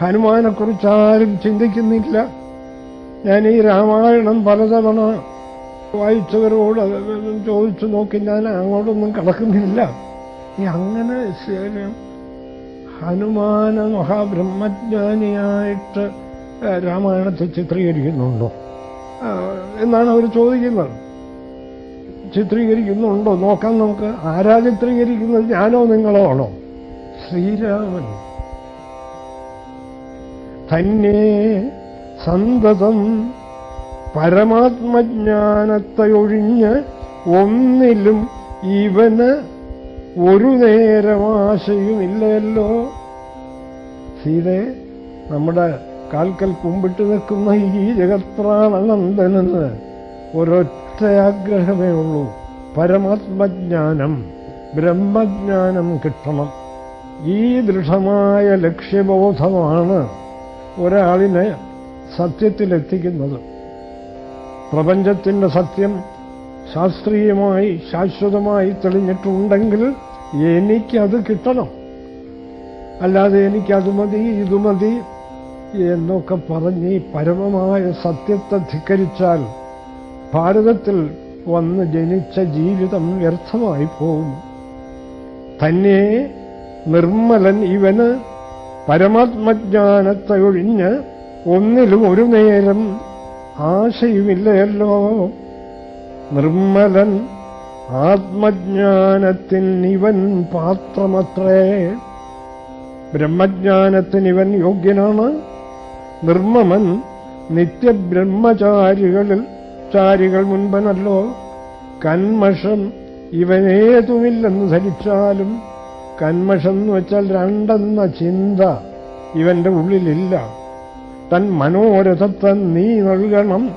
ഹനുമാനെക്കുറിച്ച് ആരും ചിന്തിക്കുന്നില്ല. ഞാൻ ഈ രാമായണം പലതവണ വായിച്ചവരോട് ചോദിച്ചു നോക്കി ഞാൻ അങ്ങോട്ടൊന്നും കടക്കുന്നില്ല. ഈ അങ്ങനെ ഹനുമാന മഹാബ്രഹ്മജ്ഞാനിയായിട്ട് രാമായണത്തെ ചിത്രീകരിക്കുന്നുണ്ടോ? എന്നാണ് അവർ ചോദിക്കുന്നത്. ചിത്രീകരിക്കുന്നുണ്ടോ? നോക്കാം നമുക്ക്. ആരാ ചിത്രീകരിക്കുന്നത്? ഞാനോ നിങ്ങളോ ആണോ? ശ്രീരാമൻ. തന്നെ സന്തതം പരമാത്മജ്ഞാനത്തെയൊഴിഞ്ഞ് ഒന്നിലും ഇവന് ഒരു നേരം ആശയുമില്ലല്ലോ സീതെ നമ്മുടെ കാൽക്കൽ കുമ്പിട്ട് നിൽക്കുന്ന ഈ ജഗത്രാണനന്ദനെന്ന് ഒരൊറ്റ ആഗ്രഹമേ ഉള്ളൂ. പരമാത്മജ്ഞാനം ബ്രഹ്മജ്ഞാനം കിട്ടണം. ഈ ദൃഢമായ ലക്ഷ്യബോധമാണ് ഒരാളിനെ സത്യത്തിലെത്തിക്കുന്നത്. പ്രപഞ്ചത്തിന്റെ സത്യം ശാസ്ത്രീയമായി ശാശ്വതമായി തെളിഞ്ഞിട്ടുണ്ടെങ്കിൽ എനിക്കത് കിട്ടണം. അല്ലാതെ എനിക്കത് മതി ഇത് മതി എന്നൊക്കെ പറഞ്ഞ് പരമമായ സത്യത്തെ ധിക്കരിച്ചാൽ ഭാരതത്തിൽ വന്ന് ജനിച്ച ജീവിതം വ്യർത്ഥമായി പോകും തന്നെ നിർമ്മലൻ ഇവന് പരമാത്മജ്ഞാനത്തെ ഒഴിഞ്ഞ് ഒന്നിലും ഒരു നേരം ആശയുമില്ലയല്ലോ. നിർമ്മലൻ ആത്മജ്ഞാനത്തിൽ ഇവൻ പാത്രമത്രേ. ബ്രഹ്മജ്ഞാനത്തിന് ഇവൻ യോഗ്യനാണ്. നിർമ്മമൻ നിത്യബ്രഹ്മചാരികളിൽ ചാരികൾ മുൻപനല്ലോ. കന്മഷം ഇവനേതുമില്ലെന്ന് ധരിച്ചാലും കന്മഷം എന്ന് വെച്ചാൽ രണ്ടെന്ന ചിന്ത ഇവന്റെ ഉള്ളിലില്ല. തൻ മനോരഥത്തെ നീ നൽകണം.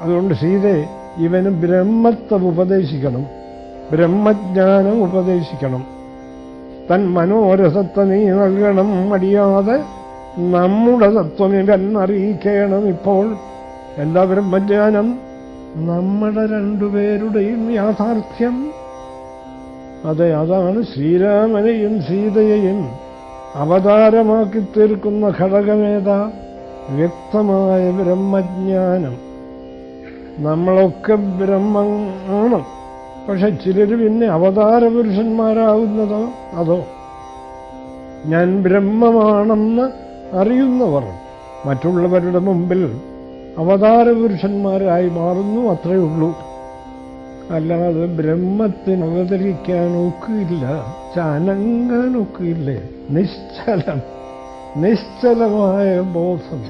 അതുകൊണ്ട് സീതെ ഇവന് ബ്രഹ്മത്തെ ഉപദേശിക്കണം. ബ്രഹ്മജ്ഞാനം ഉപദേശിക്കണം. തൻ മനോരഥത്തെ നീ നൽകണം അടിയാതെ നമ്മുടെ തത്വം ഇവൻ അറിയിക്കണം ഇപ്പോൾ. എന്താ ബ്രഹ്മജ്ഞാനം? നമ്മുടെ രണ്ടുപേരുടെയും യാഥാർത്ഥ്യം അതെ അതാണ് ശ്രീരാമനെയും സീതയെയും അവതാരമാക്കി തീർക്കുന്ന ഘടകമേതാ? വ്യക്തമായ ബ്രഹ്മജ്ഞാനം. നമ്മളൊക്കെ ബ്രഹ്മമാണ്. പക്ഷെ ചിലർ പിന്നെ അവതാര പുരുഷന്മാരാകുന്നതോ അതോ? ഞാൻ ബ്രഹ്മമാണെന്ന് അറിയുന്നവർ മറ്റുള്ളവരുടെ മുമ്പിൽ അവതാര പുരുഷന്മാരായി മാറുന്നു അത്രയേ ഉള്ളൂ. അല്ലാതെ ബ്രഹ്മത്തിന് അവതരിക്കാൻ ഒക്കില്ല ചനങ്ങാൻ ഒക്കില്ലേ നിശ്ചലം നിശ്ചലമായ ബോധം.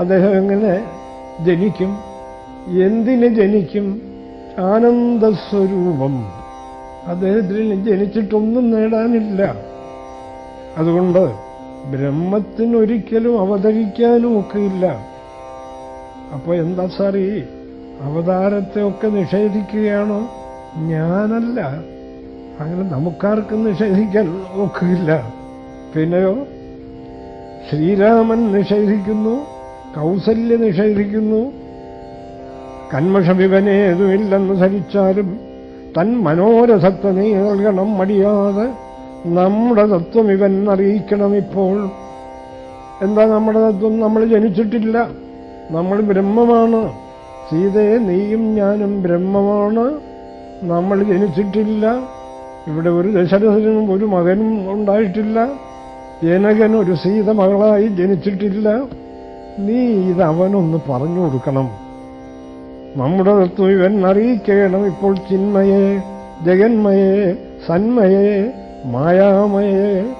അദ്ദേഹം എങ്ങനെ ജനിക്കും? എന്തിന് ജനിക്കും? ആനന്ദസ്വരൂപം. അദ്ദേഹത്തിന് ജനിച്ചിട്ടൊന്നും നേടാനില്ല. അതുകൊണ്ട് ബ്രഹ്മത്തിനൊരിക്കലും അവതരിക്കാനും ഒക്കെയില്ല അപ്പോൾ എന്താ സാർ അവതാരത്തെ ഒക്കെ നിഷേധിക്കുകയാണോ? ഞാനല്ല. അങ്ങനെ നമുക്കാർക്കും നിഷേധിക്കാൻ ഒക്കില്ല പിന്നെയോ? ശ്രീരാമൻ നിഷേധിക്കുന്നു കൗസല്യ നിഷേധിക്കുന്നു. കന്മഷവിവനേതുമില്ലെന്ന് ധരിച്ചാലും തൻ മനോരഥത്തെ നീ നൽകണം മടിയാതെ. നമ്മുടെ തത്വം ഇവൻ അറിയിക്കണം ഇപ്പോൾ. എന്താ നമ്മുടെ തത്വം? നമ്മൾ ജനിച്ചിട്ടില്ല. നമ്മൾ ബ്രഹ്മമാണ്. സീതയെ നീയും ഞാനും ബ്രഹ്മമാണ്. നമ്മൾ ജനിച്ചിട്ടില്ല. ഇവിടെ ഒരു ദശരഥനും ഒരു മകനും ഉണ്ടായിട്ടില്ല. ജനകൻ ഒരു സീത മകളായി ജനിച്ചിട്ടില്ല. നീ ഇത് അവനൊന്ന് പറഞ്ഞു കൊടുക്കണം. നമ്മുടെ തത്വം ഇവൻ അറിയിക്കണം. ഇപ്പോൾ ചിന്മയെ ജഗന്മയെ സന്മയെ മായാമയെ.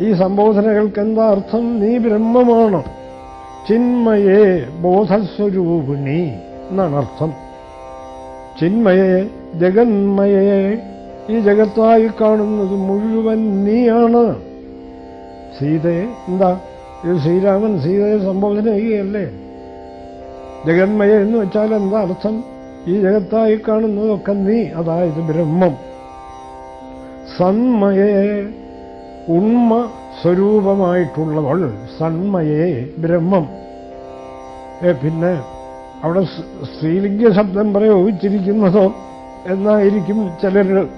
ഈ സംബോധനകൾക്ക് എന്താ അർത്ഥം? നീ ബ്രഹ്മമാണ്. ചിന്മയെ ബോധസ്വരൂപിണി എന്നാണ് അർത്ഥം ചിന്മയെ ജഗന്മയെ ഈ ജഗത്തായി കാണുന്നത് മുഴുവൻ നീയാണ്. സീതയെ എന്താ? ഇത് ശ്രീരാമൻ സീതയെ സംബോധന ചെയ്യുകയല്ലേ? ജഗന്മയ എന്ന് വെച്ചാൽ എന്താ അർത്ഥം? ഈ ജഗത്തായി കാണുന്നതൊക്കെ നീ അതായത് ബ്രഹ്മം. സന്മയെ ഉണ്മ സ്വരൂപമായിട്ടുള്ളവൾ സന്മയെ ബ്രഹ്മം. പിന്നെ അവിടെ സ്ത്രീലിംഗ ശബ്ദം പ്രയോഗിച്ചിരിക്കുന്നതോ എന്നായിരിക്കും ചിലർ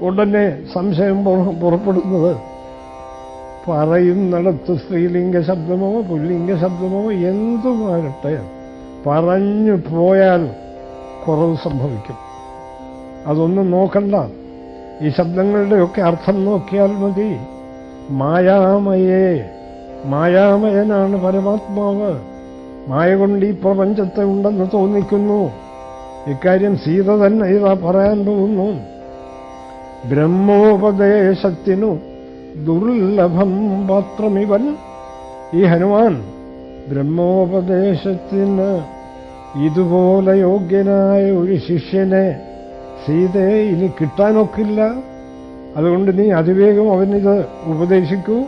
ഉടനെ സംശയം പുറ- പുറപ്പെടുന്നത്. പറയുന്നിടത്ത് സ്ത്രീലിംഗ ശബ്ദമോ പുല്ലിംഗ ശബ്ദമോ എന്തുമാകട്ടെ പറഞ്ഞു പോയാൽ കുറവ് സംഭവിക്കും. അതൊന്നും നോക്കണ്ട. ഈ ശബ്ദങ്ങളുടെയൊക്കെ അർത്ഥം നോക്കിയാൽ മതി. മായാമയേ മായാമയനാണ് പരമാത്മാവ്. മായ കൊണ്ട് ഈ പ്രപഞ്ചത്തെ ഉണ്ടെന്ന് തോന്നിക്കുന്നു. ഇക്കാര്യം സീത തന്നെ ഇതാ പറയാൻ പോകുന്നു. ബ്രഹ്മോപദേശത്തിനു ദുർലഭം പാത്രമിവൻ ഈ ഹനുമാൻ ബ്രഹ്മോപദേശത്തിന് ഇതുപോലെ യോഗ്യനായ ഒരു ശിഷ്യനെ സീതയെ ഇനി കിട്ടാനൊക്കില്ല. അതുകൊണ്ട് നീ അതിവേഗം അവനിത് ഉപദേശിക്കൂ.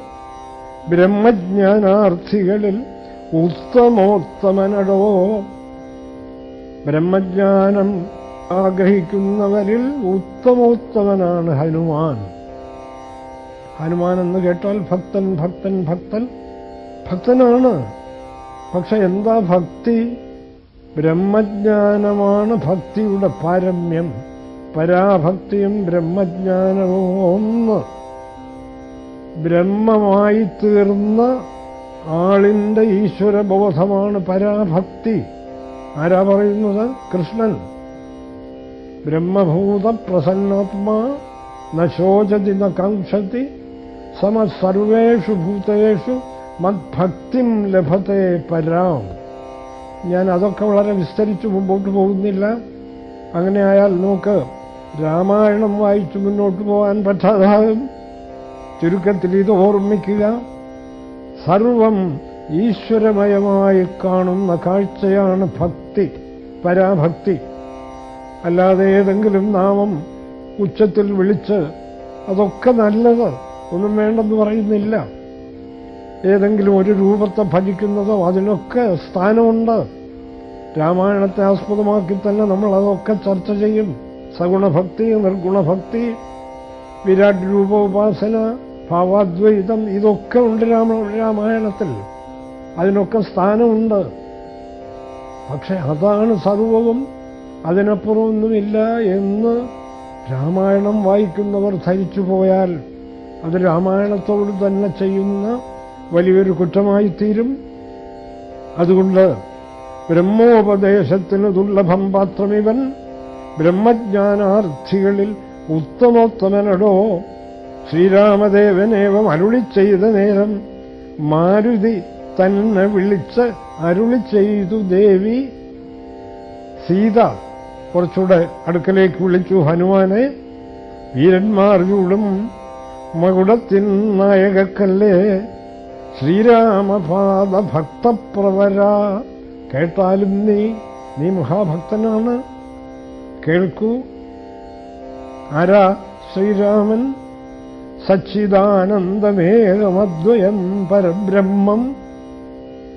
ബ്രഹ്മജ്ഞാനാർത്ഥികളിൽ ഉത്തമോത്തമനടോ. ബ്രഹ്മജ്ഞാനം ആഗ്രഹിക്കുന്നവരിൽ ഉത്തമോത്തമനാണ് ഹനുമാൻ. ഹനുമാൻ എന്ന് കേട്ടാൽ ഭക്തൻ ഭക്തൻ ഭക്തൻ ഭക്തനാണ്. പക്ഷെ എന്താ ഭക്തി? ബ്രഹ്മജ്ഞാനമാണ് ഭക്തിയുടെ പാരമ്യം. പരാഭക്തിയും ബ്രഹ്മജ്ഞാനവും ഒന്ന്. ബ്രഹ്മമായി തീർന്ന ആളിന്റെ ഈശ്വരബോധമാണ് പരാഭക്തി. ആരാ പറയുന്നത്? കൃഷ്ണൻ. ബ്രഹ്മഭൂത പ്രസന്നാത്മാ നശോചതി നക്ഷതി സമസർവേഷു സമ സർവേഷു ഭൂതേഷു മദ്ഭക്തിം ലഭത്തെ പരാം. ഞാൻ അതൊക്കെ വളരെ വിസ്തരിച്ചു മുമ്പോട്ട് പോകുന്നില്ല. അങ്ങനെ ആയാൽ രാമായണം വായിച്ചു മുന്നോട്ട് പോകാൻ പറ്റാതാകും. ചുരുക്കത്തിൽ ഇത് ഓർമ്മിക്കുക സർവം ഈശ്വരമയമായി കാണുന്ന കാഴ്ചയാണ് ഭക്തി പരാഭക്തി. അല്ലാതെ ഏതെങ്കിലും നാമം ഉച്ചത്തിൽ വിളിച്ച് അതൊക്കെ നല്ലത് ഒന്നും വേണ്ടെന്ന് പറയുന്നില്ല. ഏതെങ്കിലും ഒരു രൂപത്തെ ഭജിക്കുന്നതോ അതിനൊക്കെ സ്ഥാനമുണ്ട്. രാമായണത്തെ ആസ്പദമാക്കി തന്നെ നമ്മൾ അതൊക്കെ ചർച്ച ചെയ്യും. സഗുണഭക്തി നിർഗുണഭക്തി വിരാട് രൂപോപാസന ഭാവാദ്വൈതം ഇതൊക്കെ ഉണ്ട് രാമ രാമായണത്തിൽ. അതിനൊക്കെ സ്ഥാനമുണ്ട്. പക്ഷെ അതാണ് സർവവും. അതിനപ്പുറമൊന്നുമില്ല എന്ന് രാമായണം വായിക്കുന്നവർ ധരിച്ചു പോയാൽ അത് രാമായണത്തോട് തന്നെ ചെയ്യുന്ന വലിയൊരു കുറ്റമായി തീരും അതുകൊണ്ട് ബ്രഹ്മോപദേശത്തിന് ദുർലഭം പാത്രമിവൻ ബ്രഹ്മജ്ഞാനാർത്ഥികളിൽ ഉത്തമോത്തമനടോ. ശ്രീരാമദേവനേവം അരുളി ചെയ്ത നേരം മാരുതി തന്നെ വിളിച്ച് അരുളി ചെയ്തു ദേവി. സീത കുറച്ചുകൂടെ അടുക്കലേക്ക് വിളിച്ചു ഹനുമാനെ. വീരന്മാർ മകുടത്തിൻ നായകക്കല്ലേ. ശ്രീരാമപാദ ഭക്തപ്രവര കേട്ടാലും നീ നീ മഹാഭക്തനാണ്. കേൾക്കൂ. ആരാ ശ്രീരാമൻ? സച്ചിദാനന്ദമേകമദ്വയം പരബ്രഹ്മം.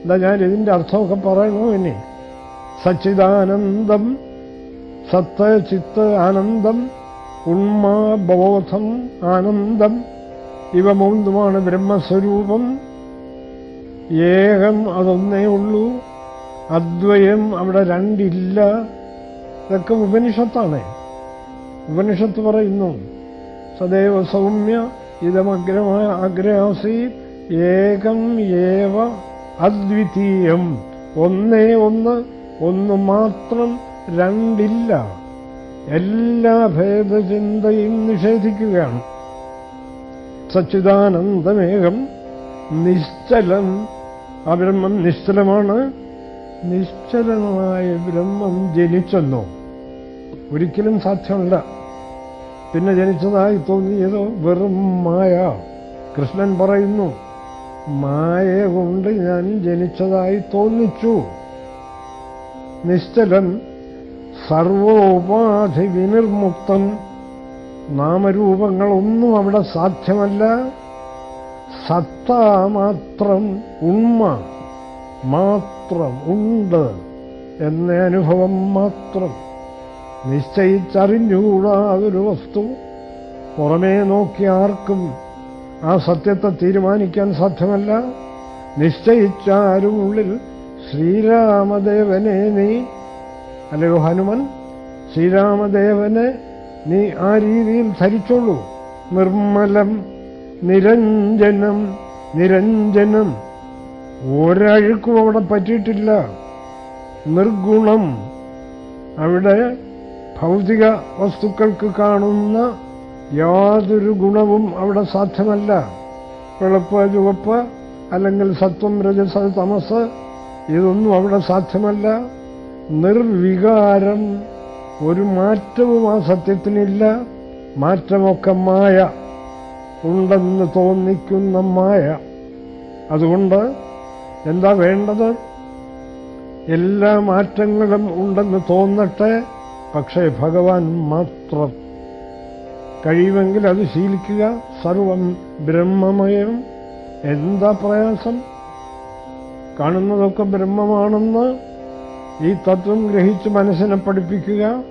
എന്താ ഞാൻ ഇതിന്റെ അർത്ഥമൊക്കെ പറയണോ ഇനി? സച്ചിദാനന്ദം സത്ത് ചിത്ത് ആനന്ദം ഉണ്മാ ബോധം ആനന്ദം. ഇവ മൂന്നുമാണ് ബ്രഹ്മസ്വരൂപം. ഏകം അതൊന്നേ ഉള്ളൂ. അദ്വയം അവിടെ രണ്ടില്ല. ഇതൊക്കെ ഉപനിഷത്താണ്. ഉപനിഷത്ത് പറയുന്നു സദൈവ സൗമ്യ ഇതമഗ്രമായ ആഗ്രഹാസി ഏകം ഏവ അദ്വിതീയം. ഒന്നേ ഒന്ന് ഒന്ന് മാത്രം രണ്ടില്ല. എല്ലാ ഭേദചിന്തയും നിഷേധിക്കുകയാണ്. സച്ചിദാനന്ദമേകം നിശ്ചലം ആ ബ്രഹ്മം നിശ്ചലമാണ്. നിശ്ചലമായ ബ്രഹ്മം ജനിച്ചെന്നോ? ഒരിക്കലും സാധ്യമല്ല. പിന്നെ ജനിച്ചതായി തോന്നിയതോ വെറും മായ. കൃഷ്ണൻ പറയുന്നു മായ കൊണ്ട് ഞാൻ ജനിച്ചതായി തോന്നിച്ചു. നിശ്ചലൻ സർവോപാധി വിനിർമുക്തം നാമരൂപങ്ങളൊന്നും അവിടെ സാധ്യമല്ല. സത്ത മാത്രം ഉണ്മ മാത്രം ഉണ്ട് എന്ന അനുഭവം മാത്രം. നിശ്ചയിച്ചറിഞ്ഞുകൂടാ ഒരു വസ്തു. പുറമേ നോക്കി ആർക്കും ആ സത്യത്തെ തീരുമാനിക്കാൻ സാധ്യമല്ല. നിശ്ചയിച്ചാരും ഉള്ളിൽ ശ്രീരാമദേവനെ നീ അല്ലയോ ഹനുമൻ? ശ്രീരാമദേവനെ നീ ആ രീതിയിൽ ധരിച്ചോളൂ. നിർമ്മലം നിരഞ്ജനം നിരഞ്ജനം. ഒരഴുക്കും അവിടെ പറ്റിയിട്ടില്ല. നിർഗുണം അവിടെ ഭൗതിക വസ്തുക്കൾക്ക് കാണുന്ന യാതൊരു ഗുണവും അവിടെ സാധ്യമല്ല. വെളുപ്പ് ചുവപ്പ് അല്ലെങ്കിൽ സത്വം രജസ തമസ് ഇതൊന്നും അവിടെ സാധ്യമല്ല. നിർവികാരം ഒരു മാറ്റവും ആ സത്യത്തിനില്ല. മാറ്റമൊക്കെ മായ ഉണ്ടെന്ന് തോന്നിക്കുന്ന മായ. അതുകൊണ്ട് എന്താ വേണ്ടത്? എല്ലാ മാറ്റങ്ങളും ഉണ്ടെന്ന് തോന്നട്ടെ പക്ഷേ ഭഗവാൻ മാത്രം. കഴിയുമെങ്കിൽ അത് ശീലിക്കുക സർവം ബ്രഹ്മമയം. എന്താ പ്രയാസം? കാണുന്നതൊക്കെ ബ്രഹ്മമാണെന്ന് ഈ തത്വം ഗ്രഹിച്ച് മനസ്സിനെ പഠിപ്പിക്കുക.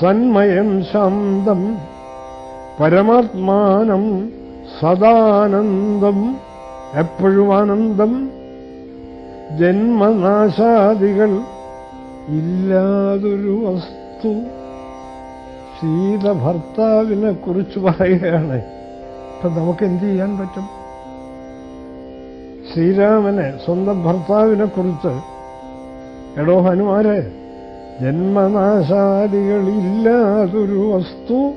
സന്മയം ശാന്തം പരമാത്മാനം സദാനന്ദം എപ്പോഴും ആനന്ദം. ജന്മനാശാദികൾ ഇല്ലാതൊരു വസ്തു. സീത ഭർത്താവിനെ കുറിച്ച് പറയുകയാണ്. ഇപ്പൊ നമുക്ക് എന്ത് ചെയ്യാൻ പറ്റും? ശ്രീരാമനെ സ്വന്തം ഭർത്താവിനെ കുറിച്ച്. എടോ ഹനുമാരെ ജന്മനാശാദികൾ ഇല്ലാതൊരു വസ്തു.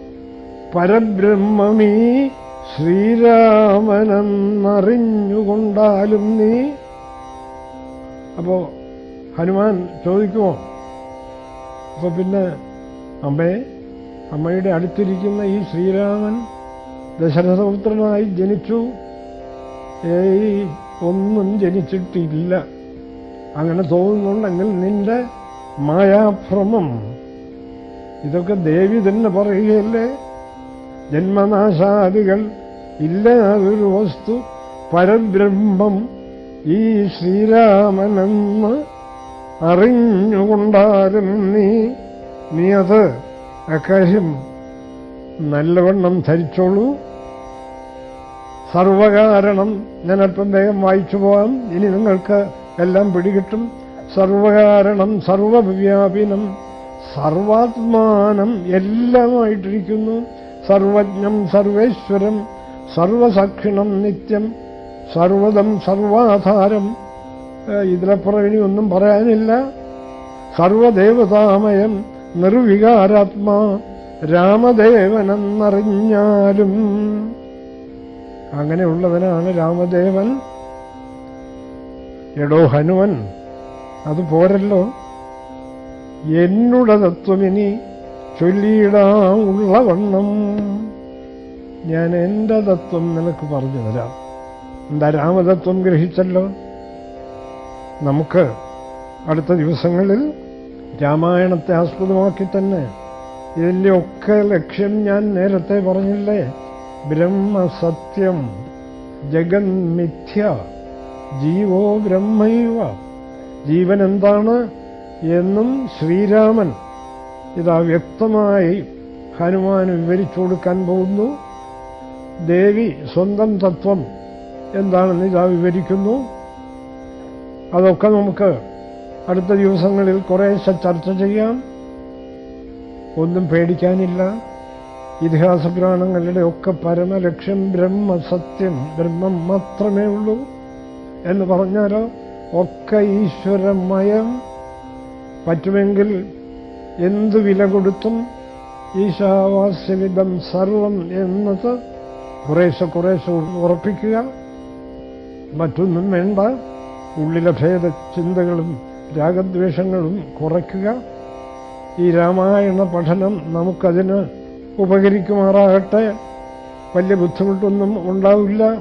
പരബ്രഹ്മമീ ശ്രീരാമനെന്നറിഞ്ഞുകൊണ്ടാലും നീ അപ്പോ ഹനുമാൻ ചോദിക്കുമോ അപ്പൊ പിന്നെ അമ്മയെ അമ്മയുടെ അടുത്തിരിക്കുന്ന ഈ ശ്രീരാമൻ ദശരഥപുത്രനായി ജനിച്ചു. ഏയ് ഒന്നും ജനിച്ചിട്ടില്ല. അങ്ങനെ തോന്നുന്നുണ്ടെങ്കിൽ നിന്റെ മായാഭ്രമം. ഇതൊക്കെ ദേവി തന്നെ പറയുകയല്ലേ? ജന്മനാശാദികൾ ഇല്ലാതൊരു വസ്തു പരബ്രഹ്മം ഈ ശ്രീരാമനെന്ന് അറിഞ്ഞുകൊണ്ടാലും നീ നീ അത് അക്കാര്യം നല്ലവണ്ണം ധരിച്ചോളൂ. സർവകാരണം ഞാൻ അല്പം വേഗം വായിച്ചു പോവാം. ഇനി നിങ്ങൾക്ക് എല്ലാം പിടികിട്ടും. സർവകാരണം സർവവ്യാപിനം സർവാത്മാനം എല്ലാമായിട്ടിരിക്കുന്നു. സർവജ്ഞം സർവേശ്വരം സർവസാക്ഷിണം നിത്യം സർവതം സർവാധാരം. ഏഹ് ഇതിലപ്പുറം ഇനി ഒന്നും പറയാനില്ല. സർവദേവതാമയം നിർവികാരാത്മാ രാമദേവനെന്നറിഞ്ഞാലും. അങ്ങനെയുള്ളവനാണ് രാമദേവൻ. എടോ ഹനുമൻ അത് പോരല്ലോ. എന്നുടെ തത്വമിനി ചൊല്ലിയിടാമുള്ള വണ്ണം. ഞാൻ എന്റെ തത്വം നിനക്ക് പറഞ്ഞു തരാം. എന്താ രാമതത്വം ഗ്രഹിച്ചല്ലോ? നമുക്ക് അടുത്ത ദിവസങ്ങളിൽ രാമായണത്തെ ആസ്പദമാക്കി തന്നെ. ഇതിന്റെ ഒക്കെ ലക്ഷ്യം ഞാൻ നേരത്തെ പറഞ്ഞില്ലേ? ബ്രഹ്മസത്യം ജഗന്മിഥ്യ ജീവോ ബ്രഹ്മൈവ. ജീവൻ എന്താണ് എന്നും ശ്രീരാമൻ ഇതാ വ്യക്തമായി ഹനുമാൻ വിവരിച്ചു കൊടുക്കാൻ പോകുന്നു. ദേവി സ്വന്തം തത്വം എന്താണെന്ന് ഇതാ വിവരിക്കുന്നു. അതൊക്കെ നമുക്ക് അടുത്ത ദിവസങ്ങളിൽ കുറേശ്ശെ ചർച്ച ചെയ്യാം. ഒന്നും പേടിക്കാനില്ല. ഇതിഹാസ പുരാണങ്ങളുടെ ഒക്കെ പരമലക്ഷ്യം ബ്രഹ്മസത്യം ബ്രഹ്മം മാത്രമേ ഉള്ളൂ എന്ന് പറഞ്ഞാലോ ഒക്കെ ഈശ്വരമയം. പറ്റുമെങ്കിൽ എന്ത് വില കൊടുത്തും ഈശാവാസ്യവിധം സർവം എന്നത് കുറേശ്ശെ കുറേശ്ശെ ഉറപ്പിക്കുക. മറ്റൊന്നും വേണ്ട. ഉള്ളിലെ ഭേദ ചിന്തകളും രാഗദ്വേഷങ്ങളും കുറയ്ക്കുക. ഈ രാമായണ പഠനം നമുക്കതിന് ഉപകരിക്കുമാറാകട്ടെ. വലിയ ബുദ്ധിമുട്ടൊന്നും ഉണ്ടാവില്ല.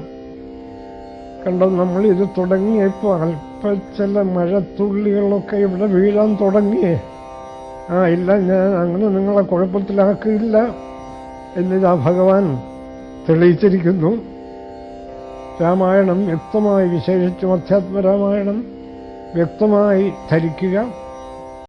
കണ്ട നമ്മളിത് തുടങ്ങിയപ്പോൾ അല്പ ചില മഴത്തുള്ളികളൊക്കെ ഇവിടെ വീഴാൻ തുടങ്ങിയേ. ആ ഇല്ല ഞാൻ അങ്ങനെ നിങ്ങളെ കുഴപ്പത്തിലാക്കിയില്ല. എന്നിതാ ഭഗവാൻ തെളിയിച്ചിരിക്കുന്നു. രാമായണം വ്യക്തമായി വിശേഷിച്ചും അധ്യാത്മരാമായണം വ്യക്തമായി ധരിക്കുക.